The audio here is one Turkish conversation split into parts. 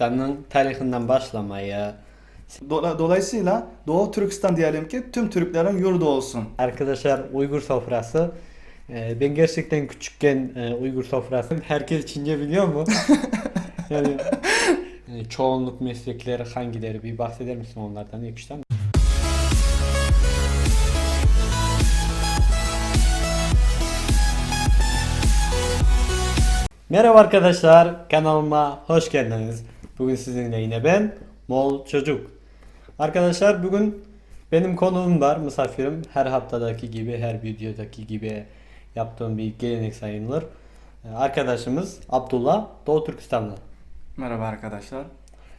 Türkistan'ın tarihinden başlamaya, Dola- Dolayısıyla Doğu Türkistan diyelim ki tüm Türklerin yurdu olsun. arkadaşlar Uygur sofrası. Ee, ben gerçekten küçükken e, Uygur sofrası herkes Çince biliyor mu? yani e, çoğunluk meslekleri hangileri bir bahseder misin onlardan ilk üçten? Merhaba arkadaşlar kanalıma hoş geldiniz. Bugün sizinle yine ben Mol Çocuk. Arkadaşlar bugün benim konuğum var misafirim. Her haftadaki gibi her videodaki gibi yaptığım bir gelenek sayılır. Ee, Arkadaşımız Abdullah Doğu Türkistanlı. Merhaba arkadaşlar.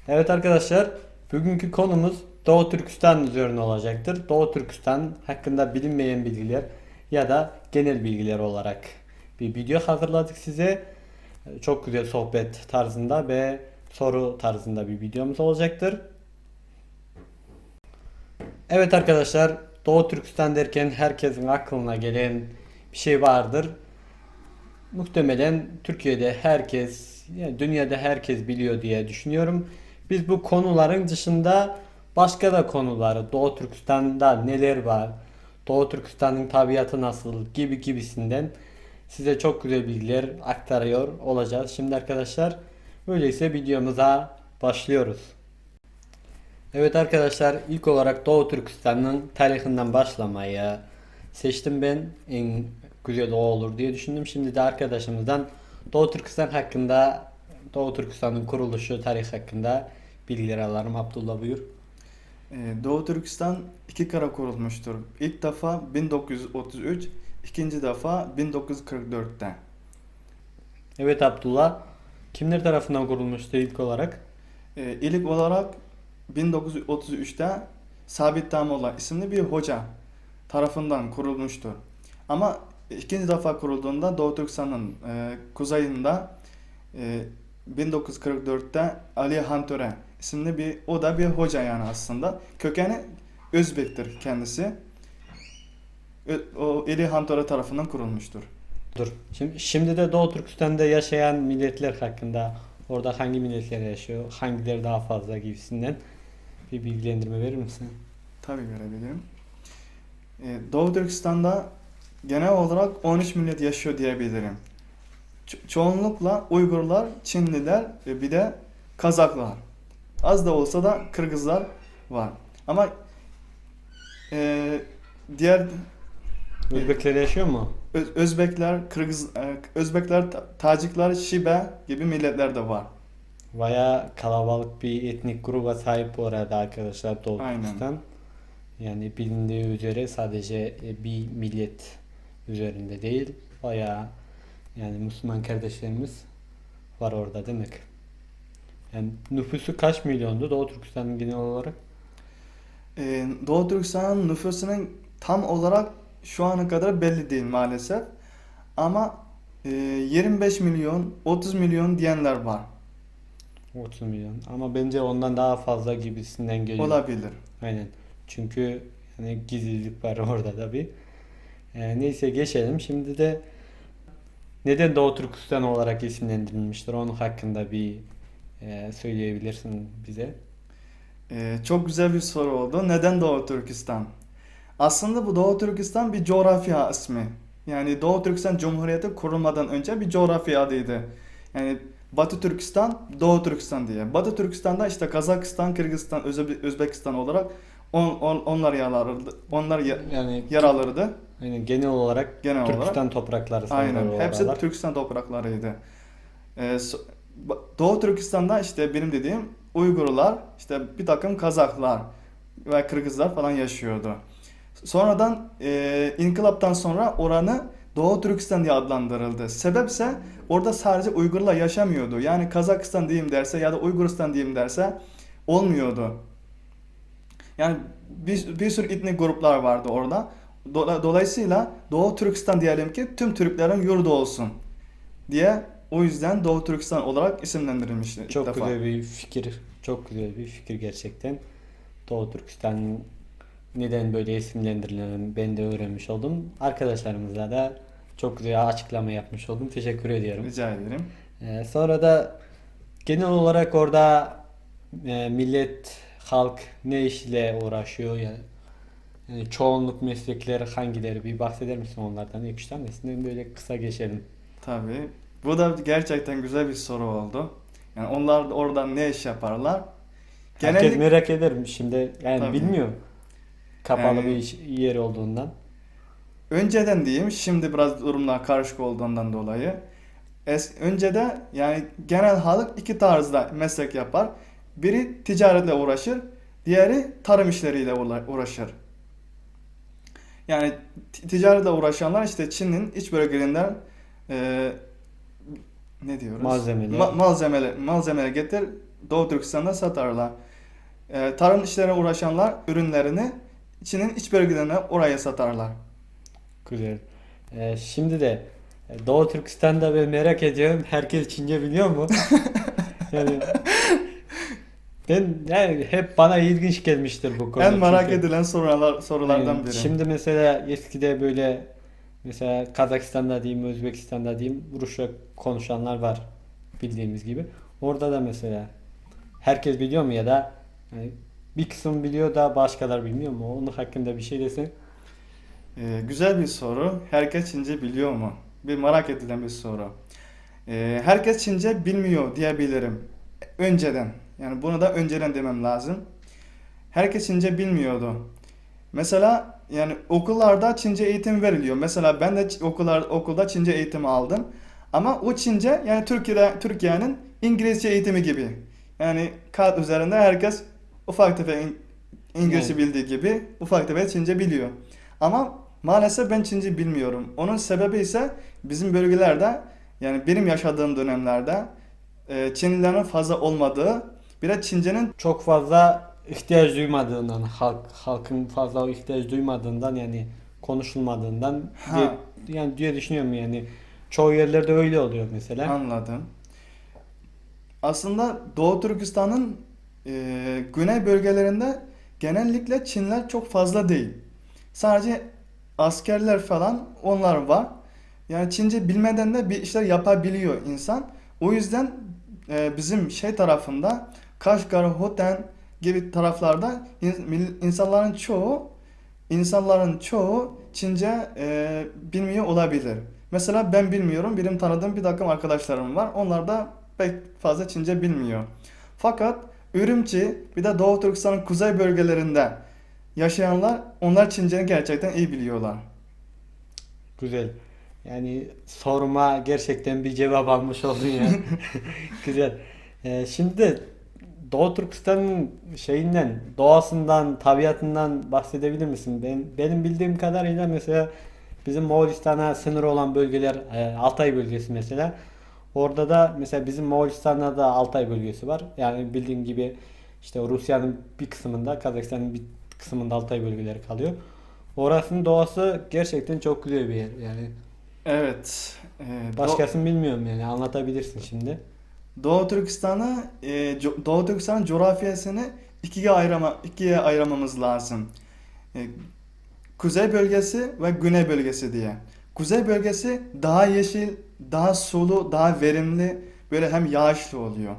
Evet arkadaşlar bugünkü konumuz Doğu Türkistan üzerine olacaktır. Doğu Türkistan hakkında bilinmeyen bilgiler ya da genel bilgiler olarak bir video hazırladık size. Ee, Çok güzel sohbet tarzında ve soru tarzında bir videomuz olacaktır. Evet arkadaşlar Doğu Türkistan derken herkesin aklına gelen bir şey vardır. Muhtemelen Türkiye'de herkes, yani dünyada herkes biliyor diye düşünüyorum. Biz bu konuların dışında başka da konuları, Doğu Türkistan'da neler var, Doğu Türkistan'ın tabiatı nasıl gibi gibisinden size çok güzel bilgiler aktarıyor olacağız. Şimdi arkadaşlar öyleyse videomuza başlıyoruz. Evet arkadaşlar ilk olarak Doğu Türkistan'ın tarihinden başlamayı seçtim ben. En güzel o olur diye düşündüm. Şimdi de arkadaşımızdan Doğu Türkistan hakkında Doğu Türkistan'ın kuruluşu, tarih hakkında bilgiler alalım. Abdullah buyur. Ee, Doğu Türkistan iki kere kurulmuştur. İlk defa 1933, ikinci defa 1944'te. Evet Abdullah. Kimler tarafından kurulmuştu ilk olarak? Ee, ilk olarak 1933'te Sabit Damoğlu isimli bir hoca tarafından kurulmuştur. Ama ikinci defa kurulduğunda Doğu Türkistan'ın e, kuzeyinde e, 1944'te Ali Hantöre isimli bir o da bir hoca yani aslında. Kökeni Özbek'tir kendisi. O Ali Hantöre tarafından kurulmuştur. Dur. Şimdi, şimdi de Doğu Türkistan'da yaşayan milletler hakkında orada hangi milletler yaşıyor, hangileri daha fazla gibisinden bir bilgilendirme verir misin? Tabii verebilirim. Ee, Doğu Türkistan'da genel olarak 13 millet yaşıyor diyebilirim. Ço- çoğunlukla Uygurlar, Çinliler ve bir de Kazaklar. Az da olsa da Kırgızlar var. Ama e, diğer Özbekler yaşıyor mu? Özbekler, Kırgız, e, Özbekler, Ta- Tacikler, Şibe gibi milletler de var. Baya kalabalık bir etnik gruba sahip bu arada arkadaşlar Doğu Aynen. Türkistan. Yani bilindiği üzere sadece e, bir millet üzerinde değil. Baya yani Müslüman kardeşlerimiz var orada demek. Yani nüfusu kaç milyondu Doğu Türkistan'ın genel olarak? Ee, Doğu Türkistan'ın nüfusunun tam olarak şu ana kadar belli değil maalesef. Ama e, 25 milyon, 30 milyon diyenler var. 30 milyon. Ama bence ondan daha fazla gibisinden geliyor. Olabilir. Aynen. Çünkü yani gizlilik var orada tabi. Ee, neyse geçelim. Şimdi de neden Doğu Türkistan olarak isimlendirilmiştir? Onun hakkında bir e, söyleyebilirsin bize. Ee, çok güzel bir soru oldu. Neden Doğu Türkistan? Aslında bu Doğu Türkistan bir coğrafya ismi. Yani Doğu Türkistan Cumhuriyeti kurulmadan önce bir coğrafya adıydı. Yani Batı Türkistan, Doğu Türkistan diye. Batı Türkistan'da işte Kazakistan, Kırgızistan, Özbe- Özbekistan olarak on, on- onlar yer alırdı. Onlar Yani yer alırdı. aynen genel olarak Genel olarak. Türkistan toprakları Aynen. Hepsi aralar. Türkistan topraklarıydı. Ee, so- Doğu Türkistan'da işte benim dediğim Uygurlar, işte bir takım Kazaklar ve Kırgızlar falan yaşıyordu. Sonradan e, inkılaptan sonra oranı Doğu Türkistan diye adlandırıldı. Sebepse orada sadece Uygurlar yaşamıyordu. Yani Kazakistan diyeyim derse ya da Uyguristan diyeyim derse olmuyordu. Yani bir, bir sürü etnik gruplar vardı orada. Dola- Dolayısıyla Doğu Türkistan diyelim ki tüm Türklerin yurdu olsun diye o yüzden Doğu Türkistan olarak isimlendirilmişti ilk Çok defa. güzel bir fikir. Çok güzel bir fikir gerçekten. Doğu Türkistan'ın neden böyle isimlendirildiğini ben de öğrenmiş oldum. Arkadaşlarımızla da çok güzel açıklama yapmış oldum. Teşekkür ediyorum. Rica ederim. Ee, sonra da Genel olarak orada e, millet, halk ne işle uğraşıyor yani, yani çoğunluk meslekleri hangileri bir bahseder misin onlardan? İlk üç tanesinden böyle kısa geçelim. Tabii. Bu da gerçekten güzel bir soru oldu. Yani onlar da oradan ne iş yaparlar? Herkes Genellik- merak eder mi şimdi? Yani Tabii. bilmiyor. Kapalı Yani- bir iş, yer olduğundan. Önceden diyeyim, şimdi biraz durumlar karışık olduğundan dolayı. Es, öncede yani genel halk iki tarzda meslek yapar. Biri ticaretle uğraşır, diğeri tarım işleriyle uğra- uğraşır. Yani ticaretle uğraşanlar işte Çin'in iç bölgelerinden e, ne diyoruz? Malzemeler. Ma- malzemeler, malzemeler getir Doğu Türkistan'da satarlar. E, tarım işlerine uğraşanlar ürünlerini Çin'in iç bölgelerine oraya satarlar. Güzel. Ee, şimdi de e, Doğu Türkistan'da ben merak ediyorum. Herkes Çince biliyor mu? yani ben yani hep bana ilginç gelmiştir bu konu. En merak çünkü. edilen sorular sorulardan Yani biri. Şimdi mesela eskide böyle mesela Kazakistan'da diyeyim, Özbekistan'da diyeyim Rusça konuşanlar var bildiğimiz gibi. Orada da mesela herkes biliyor mu ya da yani bir kısım biliyor da başkalar bilmiyor mu? Onun hakkında bir şey desin. Ee, güzel bir soru. Herkes Çince biliyor mu? Bir merak edilen bir soru. Ee, herkes Çince bilmiyor diyebilirim. Önceden. Yani bunu da önceden demem lazım. Herkes Çince bilmiyordu. Mesela yani okullarda Çince eğitim veriliyor. Mesela ben de okullar okulda Çince eğitimi aldım. Ama o Çince yani Türkiye'de Türkiye'nin İngilizce eğitimi gibi. Yani kağıt üzerinde herkes ufak tefek İng- İngilizce Evet. bildiği gibi ufak tefek Çince biliyor. Ama maalesef ben Çince bilmiyorum. Onun sebebi ise bizim bölgelerde yani benim yaşadığım dönemlerde e, Çinlilerin fazla olmadığı bir de Çince'nin çok fazla ihtiyaç duymadığından halk halkın fazla ihtiyaç duymadığından yani konuşulmadığından Ha. diye, yani diye düşünüyorum yani çoğu yerlerde öyle oluyor mesela. Anladım. Aslında Doğu Türkistan'ın e, güney bölgelerinde genellikle Çinler çok fazla değil. Sadece askerler falan onlar var. Yani Çince bilmeden de bir işler yapabiliyor insan. O yüzden e, bizim şey tarafında Kaşgar, Hoten gibi taraflarda insanların çoğu insanların çoğu Çince e, bilmiyor olabilir. Mesela ben bilmiyorum. Benim tanıdığım bir takım arkadaşlarım var. Onlar da pek fazla Çince bilmiyor. Fakat Ürümçi bir de Doğu Türkistan'ın kuzey bölgelerinde yaşayanlar onlar Çince'yi gerçekten iyi biliyorlar. Güzel. Yani soruma gerçekten bir cevap almış oldun ya. Güzel. Ee, şimdi de Doğu Türkistan'ın şeyinden, doğasından, tabiatından bahsedebilir misin? Ben, benim bildiğim kadarıyla mesela bizim Moğolistan'a sınır olan bölgeler, e, Altay bölgesi mesela. Orada da mesela bizim Moğolistan'da da Altay bölgesi var. Yani bildiğin gibi işte Rusya'nın bir kısmında, Kazakistan'ın bir kısmında Altay bölgeleri kalıyor. Orasının doğası gerçekten çok güzel bir yer. Yani Evet. e, başkasını bilmiyorum yani anlatabilirsin şimdi. Doğu Türkistan'ı e, Doğu Türkistan'ın coğrafyasını ikiye ayırma ikiye ayırmamız lazım. E, kuzey bölgesi ve güney bölgesi diye. Kuzey bölgesi daha yeşil, daha sulu, daha verimli, böyle hem yağışlı oluyor.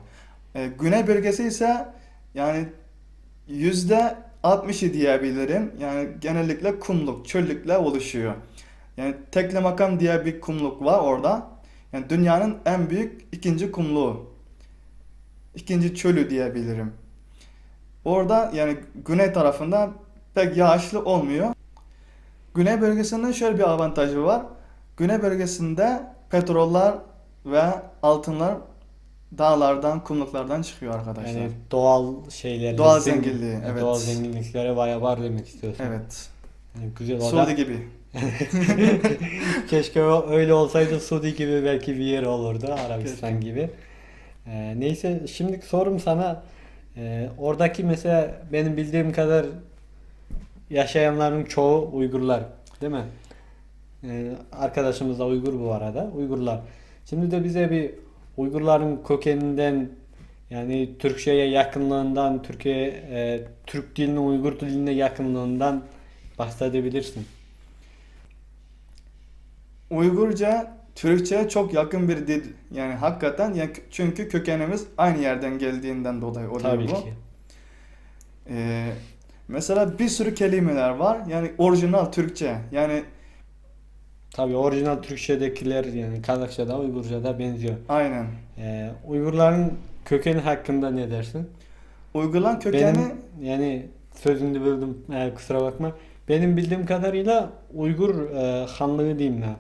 E, güney bölgesi ise yani yüzde 60'ı diyebilirim. Yani genellikle kumluk, çöllükle oluşuyor. Yani Tekle Makam diye bir kumluk var orada. Yani dünyanın en büyük ikinci kumluğu. İkinci çölü diyebilirim. Orada yani güney tarafında pek yağışlı olmuyor. Güney bölgesinde şöyle bir avantajı var. Güney bölgesinde petroller ve altınlar dağlardan, kumluklardan çıkıyor arkadaşlar. Yani doğal şeyler, Doğal zenginliği, evet. Doğal zenginlikleri bayağı var demek istiyorsun. Evet. Yani güzel o da. Suudi gibi. Keşke öyle olsaydı Suudi gibi belki bir yer olurdu Arabistan Keşke. gibi. Ee, neyse şimdi sorum sana Ee, oradaki mesela benim bildiğim kadar yaşayanların çoğu Uygurlar değil mi? Ee, arkadaşımız da Uygur bu arada. Uygurlar. Şimdi de bize bir Uygurların kökeninden yani Türkçe'ye yakınlığından, Türkiye e, Türk diline, Uygur diline yakınlığından bahsedebilirsin. Uygurca Türkçe'ye çok yakın bir dil. Yani hakikaten yani çünkü kökenimiz aynı yerden geldiğinden dolayı oluyor Tabii bu. ki. Ee, mesela bir sürü kelimeler var. Yani orijinal Türkçe. Yani Tabii orijinal Türkçedekiler yani Kazakça'da, Uygurca'da benziyor. aynen. Ee, Uygurların kökeni hakkında ne dersin? Uygulan kökeni Benim yani sözünü böldüm e, kusura bakma. Benim bildiğim kadarıyla Uygur e, hanlığı diyeyim ya.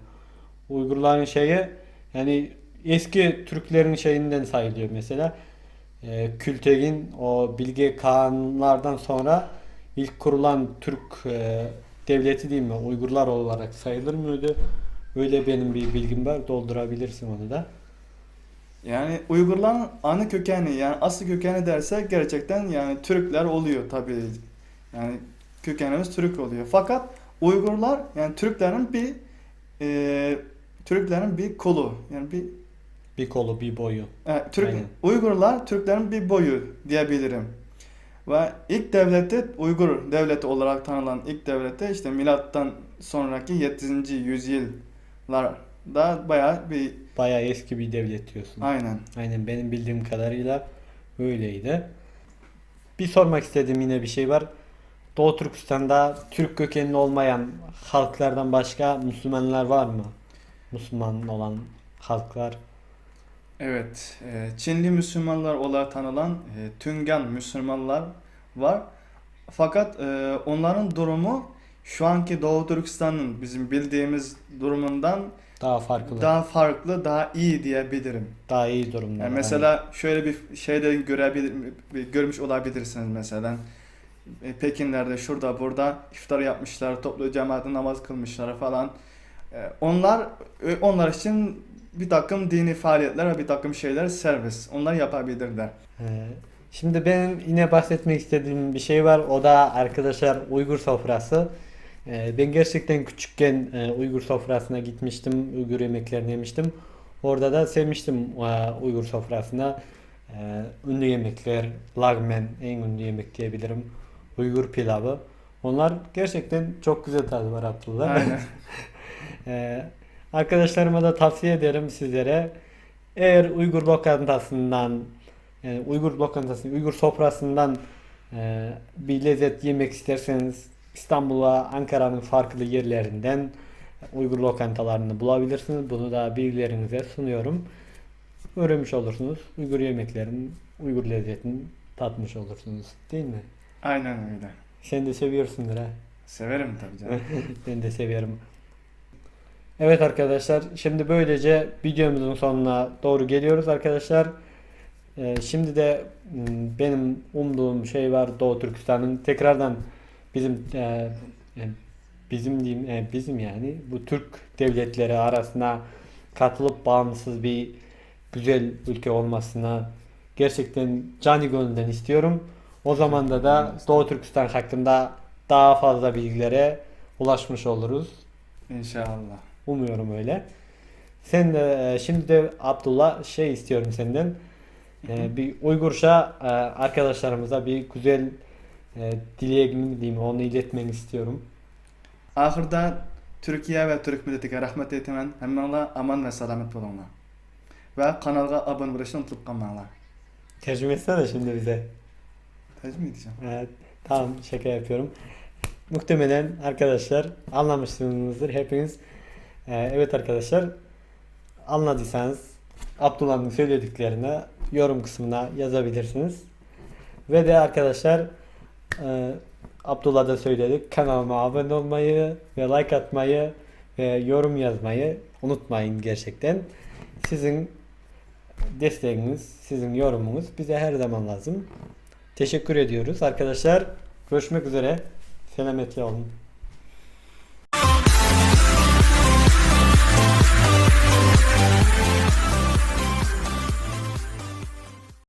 Uygurların şeyi yani eski Türklerin şeyinden sayılıyor mesela. E, Kültegin o Bilge Kağanlardan sonra ilk kurulan Türk e, devleti diyeyim mi? Uygurlar olarak sayılır mıydı? Öyle benim bir bilgim var. Doldurabilirsin onu da. yani Uygurların ana kökeni yani asıl kökeni dersek gerçekten yani Türkler oluyor tabii. Yani kökenimiz Türk oluyor. Fakat Uygurlar yani Türklerin bir e, Türklerin bir kolu. Yani bir Bir kolu, bir boyu. e, Türk Aynen. Uygurlar Türklerin bir boyu diyebilirim. Ve ilk devleti Uygur devleti olarak tanınan ilk devleti işte milattan sonraki 7. yüzyıllarda bayağı bir Bayağı eski bir devlet diyorsun. aynen. Aynen benim bildiğim kadarıyla öyleydi. Bir sormak istediğim yine bir şey var. Doğu Türkistan'da Türk kökenli olmayan halklardan başka Müslümanlar var mı? Müslüman olan halklar. Evet, e, Çinli Müslümanlar olarak tanınan e, Tüngan Müslümanlar var. Fakat e, onların durumu şu anki Doğu Türkistan'ın bizim bildiğimiz durumundan Daha farklı. Daha, daha farklı, daha iyi diyebilirim. iyi durumda. Yani mesela şöyle bir şey de görebilir, görmüş olabilirsiniz mesela. Pekinler'de şurada burada iftar yapmışlar, toplu cemaatle namaz kılmışlar falan. Onlar onlar için bir takım dini faaliyetler ve bir takım şeyler serbest. Onlar yapabilirler. Ee, Şimdi benim yine bahsetmek istediğim bir şey var. O da arkadaşlar Uygur sofrası. Ee, Ben gerçekten küçükken e, Uygur sofrasına gitmiştim. Uygur yemeklerini yemiştim. Orada da sevmiştim e, Uygur sofrasına. Ee, Ünlü yemekler, lagmen en ünlü yemek diyebilirim. Uygur pilavı. Onlar gerçekten çok güzel tadı var Abdullah. Aynen. Arkadaşlarıma da tavsiye ederim sizlere. Eğer Uygur lokantasından, yani Uygur lokantası, Uygur sofrasından e, bir lezzet yemek isterseniz İstanbul'a, Ankara'nın farklı yerlerinden Uygur lokantalarını bulabilirsiniz. Bunu da bilgilerinize sunuyorum. Öğrenmiş olursunuz. Uygur yemeklerin, Uygur lezzetini tatmış olursunuz. Değil mi? Aynen öyle. Sen de seviyorsundur ha. Severim tabii canım. Ben de seviyorum. Evet arkadaşlar, şimdi böylece videomuzun sonuna doğru geliyoruz arkadaşlar. Ee, şimdi de m, benim umduğum şey var Doğu Türkistan'ın tekrardan bizim e, e, bizim diyeyim e, bizim yani bu Türk devletleri arasına katılıp bağımsız bir güzel ülke olmasına gerçekten cani gönülden istiyorum. O zaman da da Doğu Türkistan hakkında daha fazla bilgilere ulaşmış oluruz. İnşallah. Umuyorum öyle. Sen de e, şimdi de Abdullah şey istiyorum senden. E, bir Uygurca e, arkadaşlarımıza bir güzel e, dileğimi mi diyeyim onu iletmeni istiyorum. Ahırda Türkiye ve Türk milletiga rahmet aytaman. Hammanglar aman ve selamet bo'linglar. Ve kanalga abone bo'lishni unutib qolmanglar. Tercüme etsene şimdi bize. Tercüme edeceğim. Evet, tamam şaka yapıyorum. Muhtemelen arkadaşlar anlamışsınızdır hepiniz. Ee, evet arkadaşlar anladıysanız Abdullah'ın söylediklerine yorum kısmına yazabilirsiniz. Ve de arkadaşlar e, Abdullah da söyledik kanalıma abone olmayı ve like atmayı ve yorum yazmayı unutmayın gerçekten. Sizin desteğiniz, sizin yorumunuz bize her zaman lazım. Teşekkür ediyoruz arkadaşlar. Görüşmek üzere. Selametle olun.